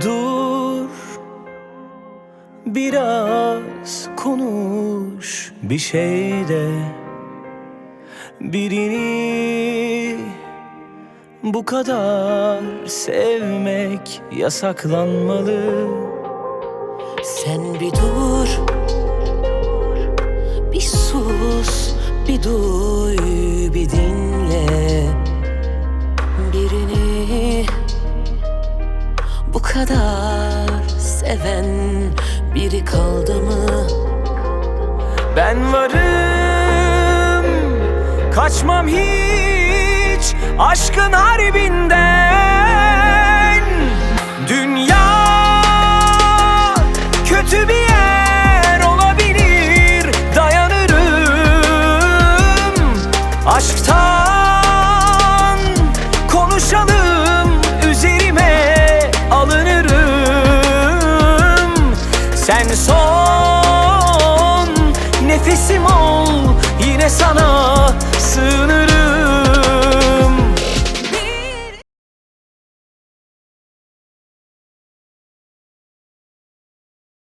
Dur Biraz konuş bir şey de. Birini bu kadar sevmek yasaklanmalı. Sen bir dur Bir sus Bir duy kadar Seven Biri kaldı mı? Ben varım Kaçmam hiç Aşkın harbinden. Dünya Kötü bir yer olabilir Dayanırım. Aşktan Konuşalım Sen son Nefesim ol Yine sana